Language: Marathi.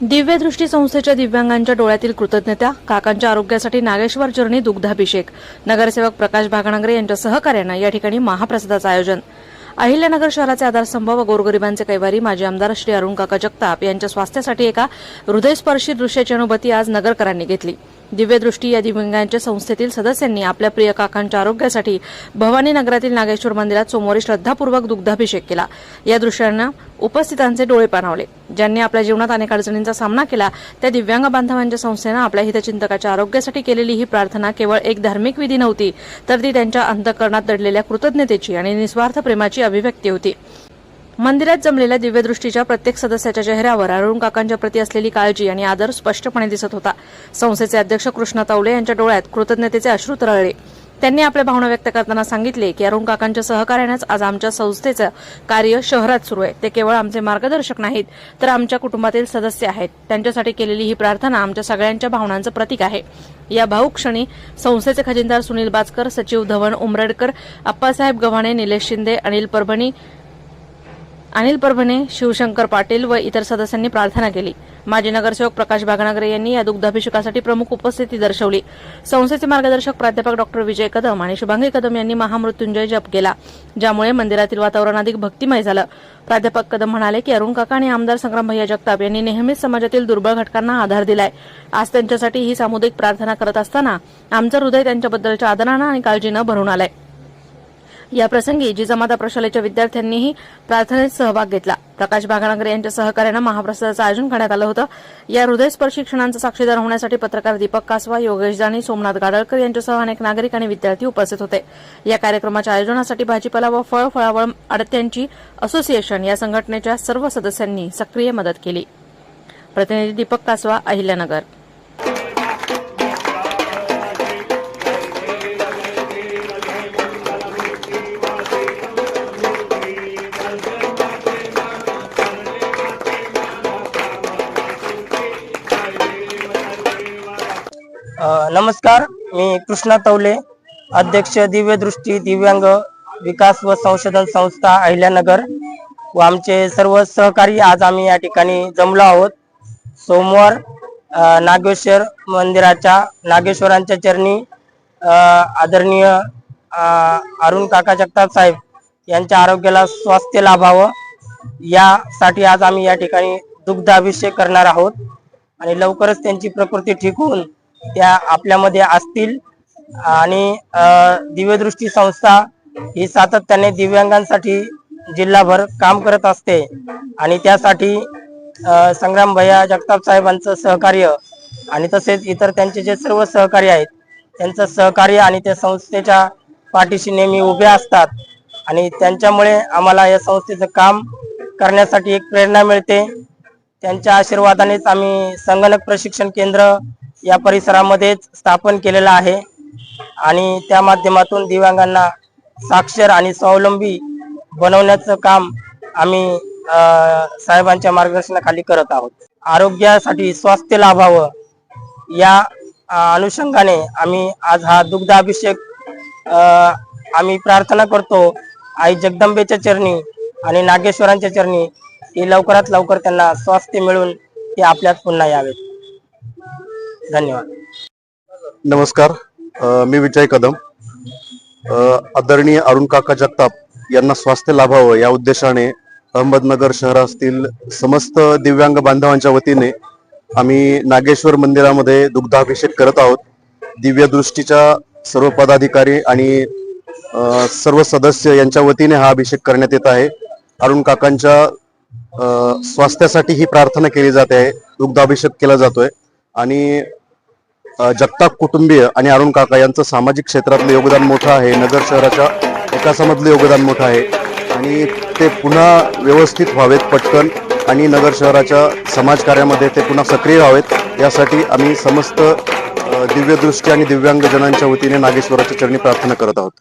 दिव्यदृष्टी संस्थेच्या दिव्यांगांच्या डोळ्यातील कृतज्ञता काकांच्या आरोग्यासाठी नागेश्वर चरणी दुग्धाभिषेक नगरसेवक प्रकाश भागणागरे यांच्या सहकार्यानं या ठिकाणी महाप्रसादाचं आयोजन. अहिल्यानगर शहराचे आधारस्तंभ व गोरगरिबांचे कैवारी माजी आमदार श्री अरुण काका जगताप यांच्या स्वास्थ्यासाठी एका हृदयस्पर्शी दृश्याची अनुभूती आज नगरकरांनी घेतली. दिव्यदृष्टी या दिव्यांगांच्या संस्थेतील सदस्यांनी आपल्या प्रिय काकांच्या आरोग्यासाठी भवानी नगरातील नागेश्वर मंदिरात सोमवारी श्रद्धापूर्वक दुग्धाभिषेक केला. या दृश्यांना उपस्थितांचे डोळे पाणावले. ज्यांनी आपल्या जीवनात अनेक अडचणींचा सामना केला त्या दिव्यांग बांधवांच्या संस्थेनं आपल्या हितचिंतकाच्या आरोग्यासाठी केलेली ही प्रार्थना केवळ एक धार्मिक विधी नव्हती तर ती त्यांच्या अंतकरणात दडलेल्या कृतज्ञतेची आणि निस्वार्थ प्रेमाची अभिव्यक्ती होती. मंदिरात जमलेल्या दिव्यदृष्टीच्या प्रत्येक सदस्याच्या चेहऱ्यावर अरुण काकांच्या प्रती असलेली काळजी आणि आदर स्पष्टपणे दिसत होता. संस्थेचे अध्यक्ष कृष्णा तावले यांच्या डोळ्यात कृतज्ञतेचे अश्रू तरळले. त्यांनी आपल्या भावना व्यक्त करताना सांगितले की अरुण काकांच्या सहकार्यानेच आज आमच्या संस्थेचं कार्य शहरात सुरू आहे. ते केवळ आमचे मार्गदर्शक नाहीत तर आमच्या कुटुंबातील सदस्य आहेत. त्यांच्यासाठी केलेली ही प्रार्थना आमच्या सगळ्यांच्या भावनांचं प्रतीक आहे. या भाऊ क्षणी संस्थेचे खजिनदार सुनील बाचकर सचिव धवन उमरेडकर अप्पासाहेब गव्हाणे निलेश शिंदे अनिल परभणी अनिल परभणे शिवशंकर पाटील व इतर सदस्यांनी प्रार्थना केली. माजी नगरसेवक प्रकाश बागनागरे यांनी या दुग्धाभिषेकासाठी प्रमुख उपस्थिती दर्शवली. संस्थेचे मार्गदर्शक प्राध्यापक डॉक्टर विजय कदम आणि शुभांगी कदम यांनी महामृत्युंजय जप केला ज्यामुळे मंदिरातील वातावरण अधिक भक्तिमय झालं. प्राध्यापक कदम म्हणाले की अरुण काका आणि आमदार संग्राम भैया जगताप यांनी नेहमीच समाजातील दुर्बळ घटकांना आधार दिलाय. आज त्यांच्यासाठी ही सामुदायिक प्रार्थना करत असताना आमचं हृदय त्यांच्याबद्दलच्या आदरानं आणि काळजीनं भरून आलंय. या प्रसंगी जिजामाता प्रशालेच्या विद्यार्थ्यांनीही प्रार्थनेत सहभाग घेतला. प्रकाश बागनागरे यांच्या सहकार्यानं महाप्रसादाचं आयोजन करण्यात आलं होतं. या हृदयस्पर्शी क्षणांचा साक्षीदार होण्यासाठी पत्रकार दीपक कासवा योगेश जानी सोमनाथ गाडळकर यांच्यासह अनेक नागरिक आणि विद्यार्थी उपस्थित होते. या कार्यक्रमाच्या आयोजनासाठी भाजीपाला व फळ फळावळ आडत्यांची असोसिएशन या संघटनेच्या सर्व सदस्यांनी सक्रिय मदत केली. प्रतिनिधी दीपक कासवा अहिल्यानगर. नमस्कार मी कृष्णा तवले अध्यक्ष दिव्य दृष्टी दिव्यांग विकास व संशोधन संस्था अहिल्यानगर व आमचे सर्व सहकारी आज आम्ही या ठिकाणी जमलो आहोत. सोमवार नागेश्वर मंदिराच्या नागेश्वरांच्या चरणी आदरणीय अरुण काका जगताप साहेब यांच्या आरोग्याला स्वास्थ्य लाभावं यासाठी आज आम्ही या ठिकाणी दुग्धाभिषेक करणार आहोत. आणि लवकरच त्यांची प्रकृती ठीक होऊन त्या आपल्यामध्ये असतील. आणि दिव्यदृष्टी संस्था ही सातत्याने दिव्यांगांसाठी जिल्हाभर काम करत असते. आणि त्यासाठी संग्राम भैया जगताप साहेबांचं सहकार्य आणि तसेच इतर त्यांचे जे सर्व सहकार्य आहेत त्यांचं सहकार्य आणि त्या संस्थेच्या पाठीशी नेहमी उभे असतात. आणि त्यांच्यामुळे आम्हाला या संस्थेचं काम करण्यासाठी एक प्रेरणा मिळते. त्यांच्या आशीर्वादानेच आम्ही संगणक प्रशिक्षण केंद्र या परिसरामध्येच स्थापन केलेलं आहे. आणि त्या माध्यमातून दिव्यांगांना साक्षर आणि स्वावलंबी बनवण्याचं काम आम्ही साहेबांच्या मार्गदर्शनाखाली करत आहोत. आरोग्यासाठी स्वास्थ्य लाभावं या अनुषंगाने आम्ही आज हा दुग्धाभिषेक आम्ही प्रार्थना करतो. आई जगदंबेच्या चरणी आणि नागेश्वरांच्या चरणी की लवकरात लवकर त्यांना स्वास्थ्य मिळून ते आपल्यात पुन्हा यावेत. धन्यवाद. नमस्कार. अ, मी विजय कदम. अ, आदरणीय अरुण काका जगताप यांना स्वास्थ्य लाभावं या उद्देशाने अहमदनगर शहरातील समस्त दिव्यांग बांधवांच्या वतीने आम्ही नागेश्वर मंदिरामध्ये दुग्धाभिषेक करत आहोत. दिव्य दृष्टीच्या सर्व पदाधिकारी आणि अ, सर्व सदस्य यांच्या वतीने हा अभिषेक करण्यात येत आहे. अरुण काकांच्या अ, स्वास्थ्यासाठी ही प्रार्थना केली जाते. आहे दुग्धाभिषेक केला जातोय. आणि जगताप कुटुंबीय आणि अरुण काका यांचं सामाजिक क्षेत्रातलं योगदान मोठं आहे. नगर शहराच्या विकासामधलं योगदान मोठं आहे. आणि ते पुन्हा व्यवस्थित व्हावेत पटकन. आणि नगर शहराच्या समाजकार्यामध्ये ते पुन्हा सक्रिय व्हावेत. यासाठी आम्ही समस्त दिव्यदृष्टी आणि दिव्यांगजनांच्या वतीने नागेश्वराच्या चरणी प्रार्थना करत आहोत.